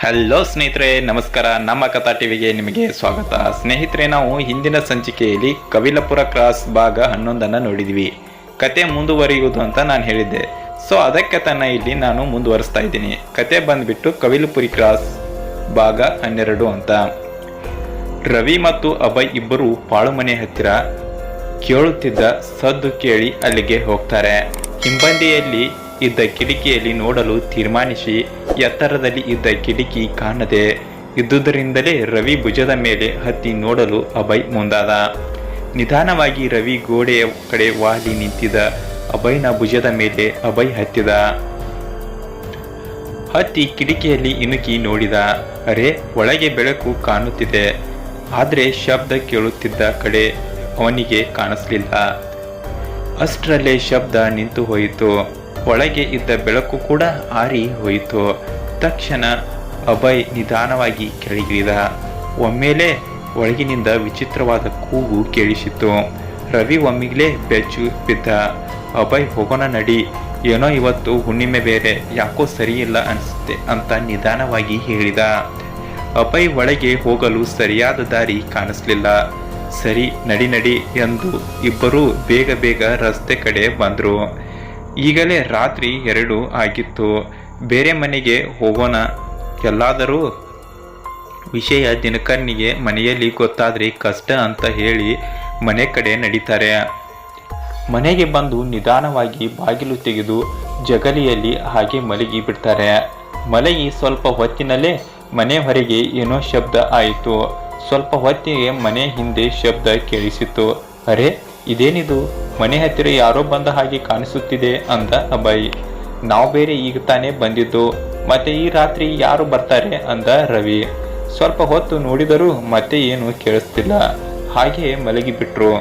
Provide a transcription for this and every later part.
Hello ಸ್ನೇಹಿತರೆ, ನಮಸ್ಕಾರ. ನಮ್ಮ ಕಥಾ ಟಿವಿಗೆ ನಿಮಗೆ ಸ್ವಾಗತ. ಸ್ನೇಹಿತರೆ, ನಾವು ಹಿಂದಿನ ಸಂಚಿಕೆಯಲ್ಲಿ ಕವಿಲಪುರ ಕ್ರಾಸ್ ಭಾಗ ಹನ್ನೊಂದನ್ನು ನೋಡಿದ್ವಿ. ಕತೆ ಮುಂದುವರಿಯುವುದು ಅಂತ ನಾನು ಹೇಳಿದ್ದೆ. ಸೊ ಅದಕ್ಕೆ ತನ್ನ ಇಲ್ಲಿ ನಾನು ಮುಂದುವರಿಸ್ತಾ ಇದ್ದೀನಿ. ಕತೆ ಬಂದ್ಬಿಟ್ಟು ಕವಿಲಪುರಿ ಕ್ರಾಸ್ ಭಾಗ ಹನ್ನೆರಡು ಅಂತ. ರವಿ ಮತ್ತು ಅಭಯ್ ಇಬ್ಬರು ಪಾಳುಮನೆ ಹತ್ತಿರ ಕೇಳುತ್ತಿದ್ದ ಸದ್ದು ಕೇಳಿ ಅಲ್ಲಿಗೆ ಹೋಗ್ತಾರೆ. ಹಿಂಬಂದಿಯಲ್ಲಿ ಇದ್ದ ಕಿಟಕಿಯಲ್ಲಿ ನೋಡಲು ತೀರ್ಮಾನಿಸಿ ಎತ್ತರದಲ್ಲಿ ಇದ್ದ ಕಿಟಕಿ ಕಾಣದೆ. ಇದ್ದುದರಿಂದಲೇ ರವಿ ಭುಜದ ಮೇಲೆ ಹತ್ತಿ ನೋಡಲು ಅಭಯ್ ಮುಂದಾದ. ನಿಧಾನವಾಗಿ ರವಿ ಗೋಡೆಯ ಕಡೆ ವಾಲಿ ನಿಂತಿದ ಅಭಯ್ನ ಭುಜದ ಮೇಲೆ ಅಭಯ್ ಹತ್ತಿದ. ಹತ್ತಿ ಕಿಟಕಿಯಲ್ಲಿ ಇಣುಕಿ ನೋಡಿದ. ಅರೆ, ಒಳಗೆ ಬೆಳಕು ಕಾಣುತ್ತಿದೆ. ಆದರೆ ಶಬ್ದ ಕೇಳುತ್ತಿದ್ದ ಕಡೆ ಅವನಿಗೆ ಕಾಣಿಸಲಿಲ್ಲ. ಅಷ್ಟರಲ್ಲೇ ಶಬ್ದ ನಿಂತು ಹೋಯಿತು. ಒಳಗೆ ಇದ್ದ ಬೆಳಕು ಕೂಡ ಆರಿ ಹೋಯಿತು. ತಕ್ಷಣ ಅಭಯ್ ನಿಧಾನವಾಗಿ ಕೆಳಗಿಳಿದ. ಒಮ್ಮೆಲೆ ಒಳಗಿನಿಂದ ವಿಚಿತ್ರವಾದ ಕೂಗು ಕೇಳಿಸಿತು ರವಿ ಒಮ್ಮಿಗ್ಲೇ ಬೆಚ್ಚು ಬಿದ್ದ. ಅಭಯ್ ಹೋಗೋಣ ನಡಿ, ಏನೋ ಇವತ್ತು ಹುಣ್ಣಿಮೆ ಬೇರೆ, ಯಾಕೋ ಸರಿಯಿಲ್ಲ ಅನಿಸುತ್ತೆ ಅಂತ ನಿಧಾನವಾಗಿ ಹೇಳಿದ. ಅಭಯ್ ಒಳಗೆ ಹೋಗಲು ಸರಿಯಾದ ದಾರಿ ಕಾಣಿಸ್ಲಿಲ್ಲ. ಸರಿ, ನಡಿ ನಡಿ ಎಂದು ಇಬ್ಬರೂ ಬೇಗ ಬೇಗ ರಸ್ತೆ ಕಡೆ ಬಂದರು. ಈಗಲೇ ರಾತ್ರಿ ಎರಡು ಆಗಿತ್ತು. ಬೇರೆ ಮನೆಗೆ ಹೋಗೋಣ. ಎಲ್ಲಾದರೂ? ವಿಷಯ ದಿನಕರ್ನಿಗೆ ಮನೆಯಲ್ಲಿ ಗೊತ್ತಾದರೆ ಕಷ್ಟ ಅಂತ ಹೇಳಿ ಮನೆ ಕಡೆ ನಡೀತಾರೆ. ಮನೆಗೆ ಬಂದು ನಿಧಾನವಾಗಿ ಬಾಗಿಲು ತೆಗೆದು ಜಗಲಿಯಲ್ಲಿ ಹಾಗೆ ಮಲಗಿ ಬಿಡ್ತಾರೆ. ಮಲಗಿ ಸ್ವಲ್ಪ ಹೊತ್ತಿನಲ್ಲೇ ಮನೆ ಹೊರಗೆ ಏನೋ ಶಬ್ದ ಆಯಿತು. ಸ್ವಲ್ಪ ಹೊತ್ತಿಗೆ ಮನೆ ಹಿಂದೆ ಶಬ್ದ ಕೇಳಿಸಿತು ಅರೆ, ಇದೇನಿದು? ಮನೆ ಹತ್ತಿರ ಯಾರೋ ಬಂದ ಹಾಗೆ ಕಾಣಿಸುತ್ತಿದೆ ಅಂದ ಅಭಯ್. ನಾವು ಬೇರೆ ಈಗ ತಾನೇ ಬಂದಿದ್ದು, ಮತ್ತೆ ಈ ರಾತ್ರಿ ಯಾರು ಬರ್ತಾರೆ ಅಂದ ರವಿ. ಸ್ವಲ್ಪ ಹೊತ್ತು ನೋಡಿದರೂ ಮತ್ತೆ ಏನು ಕೇಳಿಸ್ತಿಲ್ಲ. ಹಾಗೆ ಮಲಗಿಬಿಟ್ರು.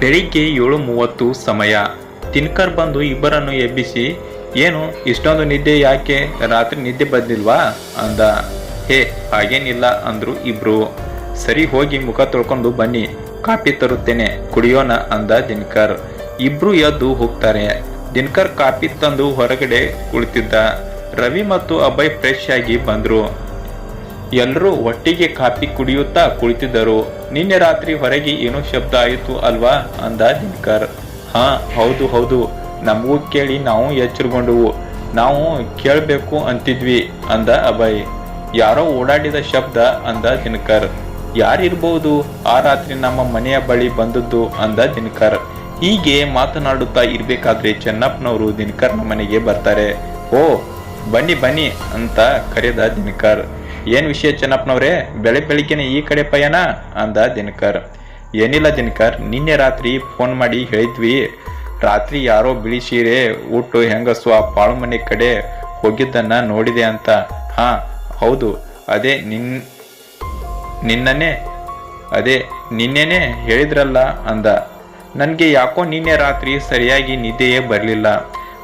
ಬೆಳಿಗ್ಗೆ ಏಳು ಮೂವತ್ತು ಸಮಯ. ತಿನ್ಕರ್ ಬಂದು ಇಬ್ಬರನ್ನು ಎಬ್ಬಿಸಿ, ಏನು, ಇಷ್ಟೊಂದು ನಿದ್ದೆ ಯಾಕೆ? ರಾತ್ರಿ ನಿದ್ದೆ ಬಂದಿಲ್ವಾ? ಅಂದ. ಹೇ, ಹಾಗೇನಿಲ್ಲ, ಅಂದ್ರು ಇಬ್ರು. ಸರಿ, ಹೋಗಿ ಮುಖ ತೊಳ್ಕೊಂಡು ಬನ್ನಿ. ಕಾಫಿ ತರುತ್ತೇನೆ, ಕುಡಿಯೋಣ ಅಂದ ದಿನಕರ್. ಇಬ್ರು ಎದ್ದು ಹೋಗ್ತಾರೆ. ದಿನಕರ್ ಕಾಪಿ ತಂದು ಹೊರಗಡೆ ಕುಳಿತಿದ್ದ. ರವಿ ಮತ್ತು ಅಭಯ್ ಫ್ರೆಶ್ ಆಗಿ ಬಂದ್ರು. ಎಲ್ಲರೂ ಒಟ್ಟಿಗೆ ಕಾಫಿ ಕುಡಿಯುತ್ತಾ ಕುಳಿತಿದ್ದರು. ನಿನ್ನೆ ರಾತ್ರಿ ಹೊರಗೆ ಏನೋ ಶಬ್ದ ಆಯಿತು ಅಲ್ವಾ ಅಂದ ದಿನಕರ್. ಹಾ, ಹೌದು ಹೌದು. ನಮಗೂ ಕೇಳಿ ನಾವು ಎಚ್ಚರಗೊಂಡವು. ನಾವು ಕೇಳಬೇಕು ಅಂತಿದ್ವಿ ಅಂದ ಅಭಯ್. ಯಾರೋ ಓಡಾಡಿದ ಶಬ್ದ ಅಂದ ದಿನಕರ್. ಯಾರಿರ್ಬೋದು? ಆ ರಾತ್ರಿ ನಮ್ಮ ಮನೆಯ ಬಳಿ ಬಂದದ್ದು ಅಂದ ದಿನಕರ್. ಹೀಗೆ ಮಾತನಾಡುತ್ತಾ ಇರಬೇಕಾದ್ರೆ ಚೆನ್ನಪ್ಪನವರು ದಿನಕರ್ನ ಮನೆಗೆ ಬರ್ತಾರೆ. ಓ, ಬನ್ನಿ ಬನ್ನಿ ಅಂತ ಕರೆದ ದಿನಕರ್. ಏನ್ ವಿಷಯ ಚೆನ್ನಪ್ಪನವ್ರೆ? ಬೆಳೆ ಬೆಳಿಗ್ಗೆನೆ ಈ ಕಡೆ ಪಯಣ? ಅಂದ ದಿನಕರ್. ಏನಿಲ್ಲ ದಿನಕರ್, ನಿನ್ನೆ ರಾತ್ರಿ ಫೋನ್ ಮಾಡಿ ಹೇಳಿದ್ವಿ. ರಾತ್ರಿ ಯಾರೋ ಬಿಳಿ ಸೀರೆ, ಊಟ, ಹೆಂಗಸು ಆ ಪಾಳು ಮನೆ ಕಡೆ ಹೋಗಿದ್ದನ್ನ ನೋಡಿದೆ ಅಂತ. ಹಾ, ಹೌದು. ಅದೇ ನಿನ್ ನಿನ್ನನೇ ಅದೇ, ನಿನ್ನೇನೆ ಹೇಳಿದ್ರಲ್ಲ ಅಂದ. ನನಗೆ ಯಾಕೋ ನಿನ್ನೆ ರಾತ್ರಿ ಸರಿಯಾಗಿ ನಿದ್ದೆಯೇ ಬರಲಿಲ್ಲ.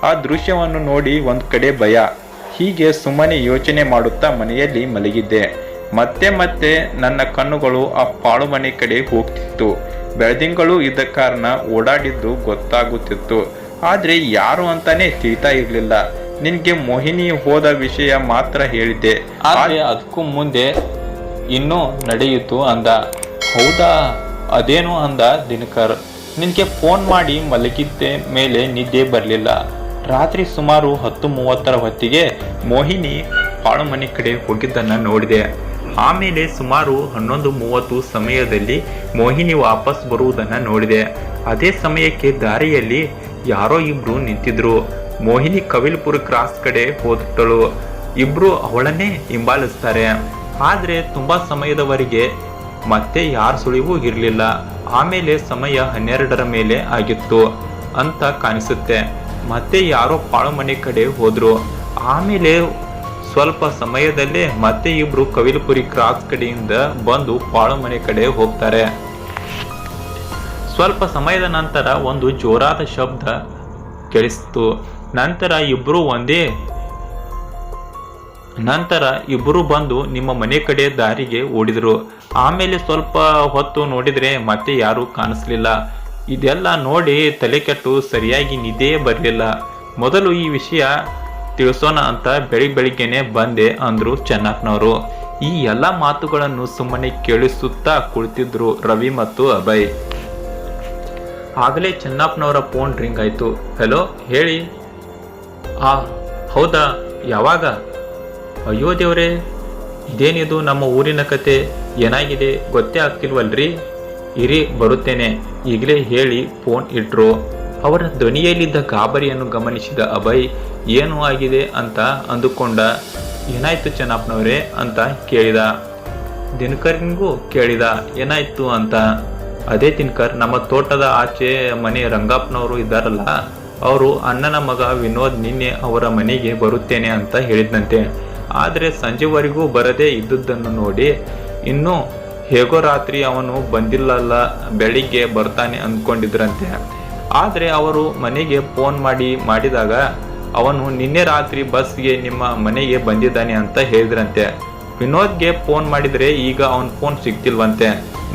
ಆ ದೃಶ್ಯವನ್ನು ನೋಡಿ ಒಂದು ಕಡೆ ಭಯ. ಹೀಗೆ ಸುಮ್ಮನೆ ಯೋಚನೆ ಮಾಡುತ್ತಾ ಮನೆಯಲ್ಲಿ ಮಲಗಿದ್ದೆ. ಮತ್ತೆ ಮತ್ತೆ ನನ್ನ ಕಣ್ಣುಗಳು ಆ ಪಾಳು ಮನೆ ಕಡೆ ಹೋಗ್ತಿತ್ತು. ಬೆಳದಿಂಗಳು ಇದ್ದ ಕಾರಣ ಓಡಾಡಿದ್ದು ಗೊತ್ತಾಗುತ್ತಿತ್ತು. ಆದರೆ ಯಾರು ಅಂತಾನೆ ತಿಳಿತಾ ಇರಲಿಲ್ಲ. ನಿನಗೆ ಮೋಹಿನಿ ಹೋದ ವಿಷಯ ಮಾತ್ರ ಹೇಳಿದ್ದೆ. ಆದರೆ ಅದಕ್ಕೂ ಮುಂದೆ ಇನ್ನೂ ನಡೆಯಿತು ಅಂದ. ಹೌದಾ? ಅದೇನು ಅಂದ ದಿನಕರ್. ನಿನಗೆ ಫೋನ್ ಮಾಡಿ ಮಲಗಿದ್ದೆ ಮೇಲೆ ನಿದ್ದೆ ಬರಲಿಲ್ಲ. ರಾತ್ರಿ ಸುಮಾರು ಹತ್ತು ಮೂವತ್ತರ ಹೊತ್ತಿಗೆ ಮೋಹಿನಿ ಪಾಳು ಮನೆ ಕಡೆ ಹೋಗಿದ್ದನ್ನು ನೋಡಿದೆ. ಆಮೇಲೆ ಸುಮಾರು ಹನ್ನೊಂದು ಮೂವತ್ತು ಸಮಯದಲ್ಲಿ ಮೋಹಿನಿ ವಾಪಸ್ ಬರುವುದನ್ನು ನೋಡಿದೆ. ಅದೇ ಸಮಯಕ್ಕೆ ದಾರಿಯಲ್ಲಿ ಯಾರೋ ಇಬ್ರು ನಿಂತಿದ್ರು. ಮೋಹಿನಿ ಕವಿಲ್ಪುರ ಕ್ರಾಸ್ ಕಡೆ ಹೋದಳು ಇಬ್ರು ಅವಳನ್ನೇ ಹಿಂಬಾಲಿಸ್ತಾರೆ. ಆದ್ರೆ ತುಂಬ ಸಮಯದವರೆಗೆ ಮತ್ತೆ ಯಾರ ಸುಳಿವು ಇರಲಿಲ್ಲ. ಆಮೇಲೆ ಸಮಯ ಹನ್ನೆರಡರ ಮೇಲೆ ಆಗಿತ್ತು ಅಂತ ಕಾಣಿಸುತ್ತೆ. ಮತ್ತೆ ಯಾರೋ ಪಾಳು ಮನೆ ಕಡೆ ಹೋದರು. ಆಮೇಲೆ ಸ್ವಲ್ಪ ಸಮಯದಲ್ಲೇ ಮತ್ತೆ ಇಬ್ರು ಕವಿಲ್ಪುರಿ ಕ್ರಾಸ್ ಕಡೆಯಿಂದ ಬಂದು ಪಾಳು ಮನೆ ಕಡೆ ಹೋಗ್ತಾರೆ. ಸ್ವಲ್ಪ ಸಮಯದ ನಂತರ ಒಂದು ಜೋರಾದ ಶಬ್ದ ಕೇಳಿಸ್ತು. ನಂತರ ಇಬ್ರು ಒಂದೇ ನಂತರ ಇಬ್ಬರು ಬಂದು ನಿಮ್ಮ ಮನೆ ಕಡೆ ದಾರಿಗೆ ಓಡಿದರು. ಆಮೇಲೆ ಸ್ವಲ್ಪ ಹೊತ್ತು ನೋಡಿದರೆ ಮತ್ತೆ ಯಾರೂ ಕಾಣಿಸ್ಲಿಲ್ಲ. ಇದೆಲ್ಲ ನೋಡಿ ತಲೆ ಕೆಟ್ಟು ಸರಿಯಾಗಿ ನಿದ್ದೆ ಬರಲಿಲ್ಲ. ಮೊದಲು ಈ ವಿಷಯ ತಿಳಿಸೋಣ ಅಂತ ಬೆಳಿಗ್ಗೆ ಬೆಳಿಗ್ಗೆನೆ ಬಂದೆ ಅಂದರು ಚೆನ್ನಪ್ಪನವರು. ಈ ಎಲ್ಲ ಮಾತುಗಳನ್ನು ಸುಮ್ಮನೆ ಕೇಳಿಸುತ್ತಾ ಕುಳಿತಿದ್ರು ರವಿ ಮತ್ತು ಅಭಯ್. ಆಗಲೇ ಚೆನ್ನಪ್ಪನವರ ಫೋನ್ ರಿಂಗ್ ಆಯಿತು. ಹಲೋ ಹೇಳಿ. ಆ, ಹೌದಾ, ಯಾವಾಗ? ಅಯ್ಯೋ ದೇವ್ರೆ, ಇದೇನಿದು ನಮ್ಮ ಊರಿನ ಕತೆ? ಏನಾಗಿದೆ? ಗೊತ್ತೇ ಆಗ್ತಿಲ್ವಲ್ರಿ? ಇರಿ, ಬರುತ್ತೇನೆ. ಈಗಲೇ ಹೇಳಿ, ಫೋನ್ ಇಟ್ರು. ಅವರ ಧ್ವನಿಯಲ್ಲಿದ್ದ ಗಾಬರಿಯನ್ನು ಗಮನಿಸಿದ ಅಭಯ್, ಏನು ಆಗಿದೆ? ಅಂತ ಅಂದುಕೊಂಡ. ಏನಾಯ್ತು ಚೆನ್ನಪ್ಪನವರೇ? ಅಂತ ಕೇಳಿದ. ದಿನಕರ್ನಿಗೂ ಕೇಳಿದ. ಏನಾಯ್ತು ಅಂತ? ಅದೇ ದಿನಕರ್, ನಮ್ಮ ತೋಟದ ಆಚೆ ಮನೆ ರಂಗಪ್ಪನವರು ಇದ್ದಾರಲ್ಲ, ಅವರು ಅಣ್ಣನ ಮಗ ವಿನೋದ್ ನಿನ್ನೆ ಅವರ ಮನೆಗೆ ಬರುತ್ತೇನೆ ಅಂತ ಹೇಳಿದ್ನಂತೆ. ಆದರೆ ಸಂಜೆವರೆಗೂ ಬರದೇ ಇದ್ದುದನ್ನು ನೋಡಿ, ಇನ್ನು ಹೇಗೋ ರಾತ್ರಿ ಅವನು ಬಂದಿಲ್ಲಲ್ಲ, ಬೆಳಿಗ್ಗೆ ಬರ್ತಾನೆ ಅಂದ್ಕೊಂಡಿದ್ರಂತೆ ಆದರೆ ಅವರು ಮನೆಗೆ ಫೋನ್ ಮಾಡಿ, ಮಾಡಿದಾಗ, ಅವನು ನಿನ್ನೆ ರಾತ್ರಿ ಬಸ್ಗೆ ನಿಮ್ಮ ಮನೆಗೆ ಬಂದಿದ್ದಾನೆ ಅಂತ ಹೇಳಿದ್ರಂತೆ. ವಿನೋದ್ಗೆ ಫೋನ್ ಮಾಡಿದರೆ ಈಗ ಅವನ ಫೋನ್ ಸಿಗ್ತಿಲ್ವಂತೆ.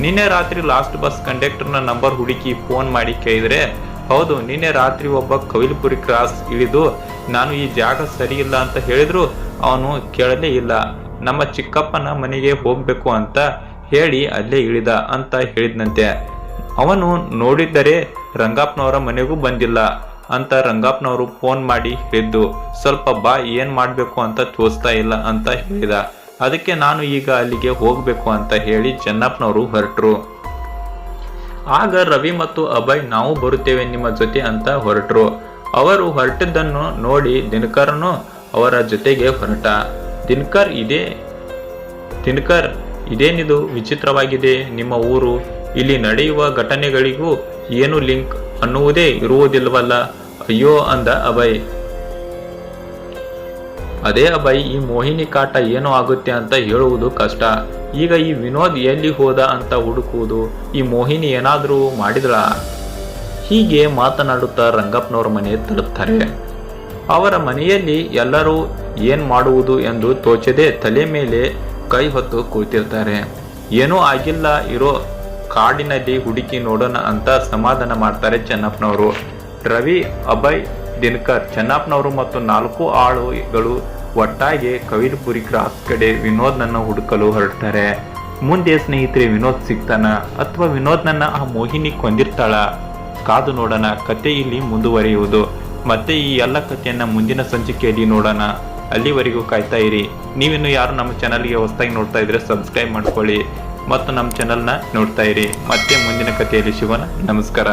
ನಿನ್ನೆ ರಾತ್ರಿ ಲಾಸ್ಟ್ ಬಸ್ ಕಂಡಕ್ಟರ್ನ ನಂಬರ್ ಹುಡುಕಿ ಫೋನ್ ಮಾಡಿ ಕೇಳಿದ್ರೆ ಹೌದು, ನಿನ್ನೆ ರಾತ್ರಿ ಒಬ್ಬ ಕವಿಲ್ಪುರಿ ಕ್ರಾಸ್ ಇಳಿದು, ನಾನು ಈ ಜಾಗ ಸರಿ ಇಲ್ಲ ಅಂತ ಹೇಳಿದ್ರು, ಅವನು ಕೇಳಲೇ ಇಲ್ಲ. ನಮ್ಮ ಚಿಕ್ಕಪ್ಪನ ಮನೆಗೆ ಹೋಗ್ಬೇಕು ಅಂತ ಹೇಳಿ ಅಲ್ಲೇ ಇಳಿದ ಅಂತ ಹೇಳಿದ್ನಂತೆ. ಅವನು ನೋಡಿದ್ದರೆ ರಂಗಪ್ಪನವರ ಮನೆಗೂ ಬಂದಿಲ್ಲ ಅಂತ ರಂಗಪ್ಪನವರು ಫೋನ್ ಮಾಡಿ ಹೇಳಿದ್ದು, ಸ್ವಲ್ಪ ಬಾ, ಏನ್ ಮಾಡಬೇಕು ಅಂತ ತೋರಿಸ್ತಾ ಇಲ್ಲ ಅಂತ ಹೇಳಿದ. ಅದಕ್ಕೆ ನಾನು ಈಗ ಅಲ್ಲಿಗೆ ಹೋಗ್ಬೇಕು ಅಂತ ಹೇಳಿ ಚೆನ್ನಪ್ಪನವರು ಹೊರಟರು. ಆಗ ರವಿ ಮತ್ತು ಅಭಯ್, ನಾವು ಬರುತ್ತೇವೆ ನಿಮ್ಮ ಜೊತೆ ಅಂತ ಹೊರಟರು. ಅವರು ಹೊರಟಿದ್ದನ್ನು ನೋಡಿ ದಿನಕರನು ಅವರ ಜೊತೆಗೆ ಹೊರಟ. ದಿನಕರ್ ಇದೇ, ದಿನಕರ್, ಇದೇನಿದು ವಿಚಿತ್ರವಾಗಿದೆ? ನಿಮ್ಮ ಊರು, ಇಲ್ಲಿ ನಡೆಯುವ ಘಟನೆಗಳಿಗೂ ಏನು ಲಿಂಕ್? ಅನ್ನುವುದೇ ಇರುವುದಿಲ್ಲವಲ್ಲ? ಅಯ್ಯೋ ಅಂದ ಅಭಯ್. ಅದೇ ಅಭಯ್, ಈ ಮೋಹಿನಿ ಕಾಟ ಏನು ಆಗುತ್ತೆ ಅಂತ ಹೇಳುವುದು ಕಷ್ಟ. ಈಗ ಈ ವಿನೋದ್ ಎಲ್ಲಿ ಹೋದ ಅಂತ ಹುಡುಕುವುದು ಈ ಮೋಹಿನಿ ಏನಾದರೂ ಮಾಡಿದಳ? ಹೀಗೆ ಮಾತನಾಡುತ್ತಾ ರಂಗಪ್ಪನವರ ಮನೆ ತಲುಪ್ತಾರೆ. ಅವರ ಮನೆಯಲ್ಲಿ ಎಲ್ಲರೂ ಏನು ಮಾಡುವುದು ಎಂದು ತೋಚದೆ ತಲೆ ಮೇಲೆ ಕೈ ಹೊತ್ತು ಕೂತಿರ್ತಾರೆ. ಏನೂ ಆಗಿಲ್ಲ, ಇರೋ ಕಾಡಿನಲ್ಲಿ ಹುಡುಕಿ ನೋಡೋಣ ಅಂತ ಸಮಾಧಾನ ಮಾಡ್ತಾರೆ ಚೆನ್ನಪ್ಪನವರು. ರವಿ, ಅಭಯ್, ದಿನಕರ್, ಚೆನ್ನಪ್ಪನವರು ಮತ್ತು ನಾಲ್ಕು ಆಳುಗಳು ಒಟ್ಟಾಗಿ ಕವಿಲ್ಪುರಿ ಕ್ರಾಸ್ ಕಡೆ ವಿನೋದ್ನನ್ನು ಹುಡುಕಲು ಹೊರಡ್ತಾರೆ. ಮುಂದೆ ಸ್ನೇಹಿತರೆ, ವಿನೋದ್ ಸಿಗ್ತಾನ ಅಥವಾ ವಿನೋದ್ನನ್ನ ಆ ಮೋಹಿನಿ ಕೊಂದಿರ್ತಾಳ? ಕಾದು ನೋಡೋಣ, ಕತೆ ಇಲ್ಲಿ ಮುಂದುವರಿಯುವುದು. ಮತ್ತೆ ಈ ಎಲ್ಲ ಕಥೆಯನ್ನ ಮುಂದಿನ ಸಂಚಿಕೆಯಲ್ಲಿ ನೋಡೋಣ. ಅಲ್ಲಿವರೆಗೂ ಕಾಯ್ತಾ ಇರಿ. ನೀವಿನ್ನು ಯಾರು ನಮ್ಮ ಚಾನಲ್ಗೆ ಹೊಸದಾಗಿ ನೋಡ್ತಾ ಇದ್ರೆ ಸಬ್ಸ್ಕ್ರೈಬ್ ಮಾಡ್ಕೊಳ್ಳಿ. ಮತ್ತು ನಮ್ಮ ಚಾನಲ್ನ ನೋಡ್ತಾ ಇರಿ. ಮತ್ತೆ ಮುಂದಿನ ಕಥೆಯಲ್ಲಿ ಸಿಗೋಣ. ನಮಸ್ಕಾರ.